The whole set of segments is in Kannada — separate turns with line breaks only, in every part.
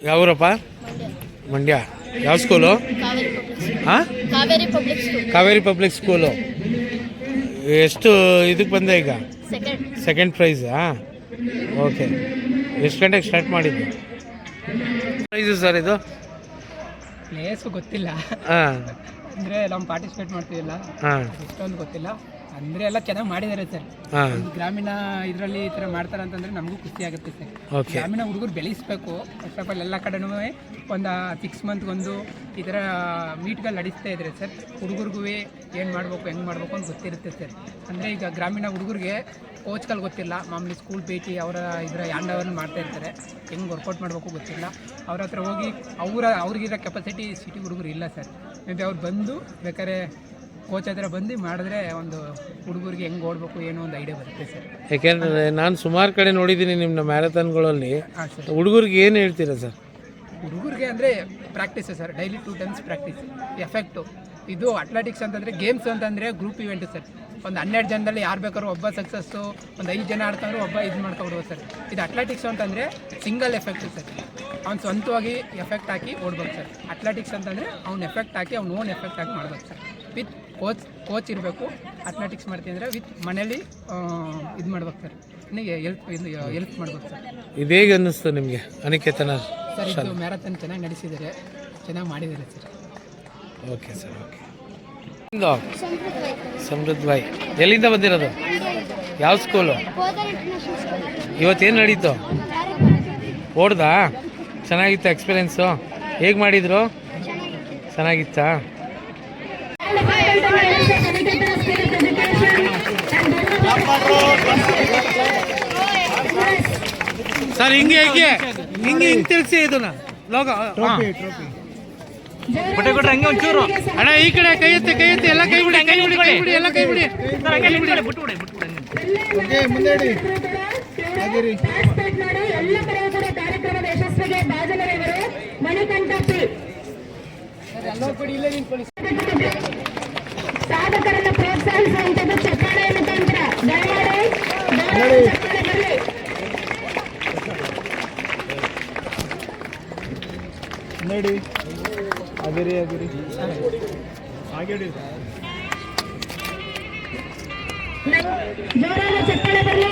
Ya, Europa. ಮಂಡ್ಯ? ಯಾವ ಸ್ಕೂಲು
ಕಾವೇರಿ ಪಬ್ಲಿಕ್ ಸ್ಕೂಲ್
ಹಾಂ
ಕಾವೇರಿ ಪಬ್ಲಿಕ್ ಸ್ಕೂಲ್
ಎಷ್ಟು ಇದಕ್ಕೆ ಬಂದೆ ಈಗ?
ಸೆಕೆಂಡ್
ಸೆಕೆಂಡ್ ಪ್ರೈಸಾ ಓಕೆ ಎಷ್ಟು ಗಂಟೆಗೆ ಸ್ಟಾರ್ಟ್ ಮಾಡಿದ್ದು? ಪ್ರೈಸು ಸರ್ ಇದು?
ಪ್ಲೇಸು ಗೊತ್ತಿಲ್ಲ.
ಹಾಂ.
ಅಂದರೆ ನಾವು ಪಾರ್ಟಿಸಿಪೇಟ್ ಮಾಡ್ತೀವಿಲ್ಲ?
ಹಾಂ.
ಇಷ್ಟೊಂದು ಗೊತ್ತಿಲ್ಲ. ಅಂದರೆ ಎಲ್ಲ ಚೆನ್ನಾಗಿ ಮಾಡಿದ್ದಾರೆ ಸರ್. ಒಂದು ಗ್ರಾಮೀಣ ಇದರಲ್ಲಿ ಈ ಥರ ಮಾಡ್ತಾರೆ ಅಂತಂದರೆ ನಮಗೂ ಖುಷಿ ಆಗುತ್ತೆ ಸರ್.
ಓಕೆ
ಗ್ರಾಮೀಣ ಹುಡುಗರು ಬೆಳೆಸ್ಬೇಕು. ಫಸ್ಟ್ ಆಫ್ ಆಲ್ ಎಲ್ಲ ಕಡೆನೂ ಒಂದು ಸಿಕ್ಸ್ ಮಂತ್ಗೊಂದು ಈ ಥರ ಮೀಟ್ಗಳು ನಡೆಸ್ತಾ ಇದ್ದಾರೆ ಸರ್. ಹುಡುಗರಿಗೂ ಏನು ಮಾಡಬೇಕು ಹೆಂಗೆ ಮಾಡಬೇಕು ಅಂತ ಗೊತ್ತಿರುತ್ತೆ ಸರ್. ಅಂದರೆ ಈಗ ಗ್ರಾಮೀಣ ಹುಡುಗರಿಗೆ ಕೋಚ್ಗಳು ಗೊತ್ತಿಲ್ಲ. ಮಾಮೂಲಿ ಸ್ಕೂಲ್ ಭೇಟಿ ಅವರ ಇದರ ಯಾಂಡವನ್ನು ಮಾಡ್ತಾ ಇರ್ತಾರೆ. ಹೆಂಗೆ ವರ್ಕೌಟ್ ಮಾಡಬೇಕು ಗೊತ್ತಿಲ್ಲ. ಅವ್ರ ಹತ್ರ ಹೋಗಿ ಅವರ ಅವ್ರಿಗಿರೋ ಕೆಪಾಸಿಟಿ ಸಿಟಿ ಹುಡುಗರು ಇಲ್ಲ ಸರ್. ಮೇ ಬಿ ಅವ್ರು ಬಂದು ಬೇಕಾದ್ರೆ ಕೋಚ್ ಹತ್ರ ಬಂದು ಮಾಡಿದ್ರೆ ಒಂದು ಹುಡುಗರಿಗೆ ಹೆಂಗೆ ಓಡಬೇಕು ಏನೋ ಒಂದು ಐಡಿಯಾ ಬರುತ್ತೆ ಸರ್.
ಯಾಕೆಂದರೆ ನಾನು ಸುಮಾರು ಕಡೆ ನೋಡಿದ್ದೀನಿ ನಿಮ್ಮ ಮ್ಯಾರಥಾನ್ಗಳಲ್ಲಿ.
ಹಾಂ ಸರ್.
ಹುಡುಗರಿಗೆ ಏನು ಹೇಳ್ತೀರಾ ಸರ್?
ಹುಡುಗರಿಗೆ ಅಂದರೆ practice sir daily two times practice effect ಇದು ಅಟ್ಲೆಟಿಕ್ಸ್ ಅಂತಂದರೆ ಗೇಮ್ಸ್ ಅಂತಂದರೆ ಗ್ರೂಪ್ ಇವೆಂಟ್ ಸರ್. ಒಂದು ಹನ್ನೆರಡು ಜನದಲ್ಲಿ ಯಾರು ಬೇಕಾದ್ರೂ ಒಬ್ಬ ಸಕ್ಸಸ್ಸು ಒಂದು ಐದು ಜನ ಆಡ್ಕೊಂಡ್ರು ಒಬ್ಬ ಇದು ಮಾಡ್ಕೊಬಿಡುವ ಸರ್. ಇದು ಅಟ್ಲೆಟಿಕ್ಸ್ ಅಂತಂದರೆ ಸಿಂಗಲ್ ಎಫೆಕ್ಟ್ ಸರ್. ಅವ್ನು ಸ್ವಂತವಾಗಿ ಎಫೆಕ್ಟ್ ಹಾಕಿ ಓಡ್ಬೇಕು ಸರ್. ಅಟ್ಲೆಟಿಕ್ಸ್ ಅಂತಂದರೆ ಅವ್ನು ಎಫೆಕ್ಟ್ ಹಾಕಿ ಅವ್ನು ಓನ್ ಎಫೆಕ್ಟ್ ಹಾಕಿ ಮಾಡ್ಬೇಕು ಸರ್. ವಿತ್ ಕೋಚ್ ಕೋಚ್ ಇರಬೇಕು. ಅಥ್ಲೆಟಿಕ್ಸ್ ಮಾಡ್ತೀನಿ ಅಂದರೆ ವಿತ್ ಮನೇಲಿ ಇದು ಮಾಡ್ಬೇಕು ಸರ್. ನನಗೆ ಎಲ್ಪ್ ಇದು ಎಲ್ಪ್ ಮಾಡ್ಬೇಕು ಸರ್.
ಇದು ಹೇಗೆ ಅನ್ನಿಸ್ತು ನಿಮಗೆ? ಅನಿಕೇತನ
ಸರ್ ಇದು ಮ್ಯಾರಥಾನ್ ಚೆನ್ನಾಗಿ ನಡೆಸಿದ್ದಾರೆ. ಚೆನ್ನಾಗಿ ಮಾಡಿದ್ದಾರೆ ಸರ್.
Okay sir okay. ಸಮೃದ್ಧ ಬಾಯ್. ಎಲ್ಲಿಂದ ಬಂದಿರೋದು? ಯಾವ ಸ್ಕೂಲು ಇವತ್ತೇನು ನಡೀತು? ಓಡ್ದಾ? ಚೆನ್ನಾಗಿತ್ತು ಎಕ್ಸ್ಪೀರಿಯೆನ್ಸು ಹೇಗೆ ಮಾಡಿದ್ರು? ಚೆನ್ನಾಗಿತ್ತಾ? ಸರ್ ಹಿಂಗೆ ಹಿಂಗೆ ಹಿಂಗೆ. ಹಿಂಗೆ ತಿಳಿಸಿ ಇದನ್ನ ಲೋಗ
ಬಟ್ಟೆ ಕೊಟ್ರೆ ಹಂಗೆ ಒಂಚೂರು.
ಅಣ್ಣ ಈ ಕಡೆ ಕೈ ಎತ್ತಿ ಕೈ ಎತ್ತಿ ಎಲ್ಲ ಕೈ ಬಿಡಿ ಕೈ ಬಿಡಿ ಕೈ ಬಿಡಿ ಎಲ್ಲ ಕೈ ಬಿಡಿ.
ಬಿಟ್ಟು ಬಿಡಿ. ಬಿಟ್ಟು ಬಿಟ್ಬಿಡಿ ಬಿಟ್ಬಿಡಿ
ನಾಡು ಎಲ್ಲ ಕಡೆ ಕೂಡ ಕಾರ್ಯಕ್ರಮದ ಯಶಸ್ವಿಗೆ ಭಾಜನರಿವರು ಮಣಿಕಂಠ ಪಿ ಸಾಧಕರನ್ನು ಪ್ರೋತ್ಸಾಹಿಸುವಂತದ್ದು ಚಪ್ಪಾಳೆ ಮುಖಾಂತರ. ದಯಮಾಡಿ ದಯಮಾಡಿ ಚಪ್ಪಾಳೆ ಬರಲಿ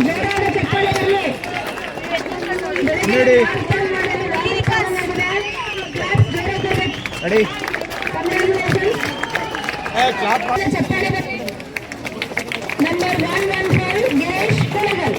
ಜೋರಾದ ಚಪ್ಪಾಳೆ ಬರಲಿ ಜೋರಾದ ಚಪ್ಪಾಳೆ ಬರಲಿ number one one five Girish Kulagal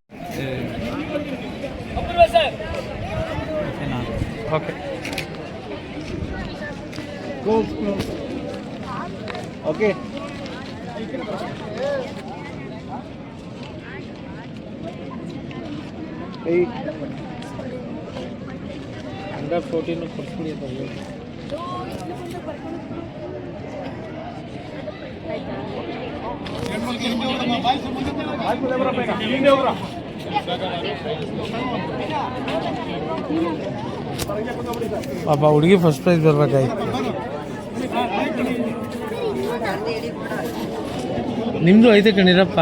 okay.
Under fourteen ಕೊಡ್ಸ್ಬಿಡಿ ಅಂತ. ಪಾಪ ಹುಡುಗಿ ಫಸ್ಟ್ ಪ್ರೈಸ್ ಬರ್ಬೇಕಾಯ್ತು. ನಿಮ್ಮದು ಐತೆ ಕಣಿರಪ್ಪ.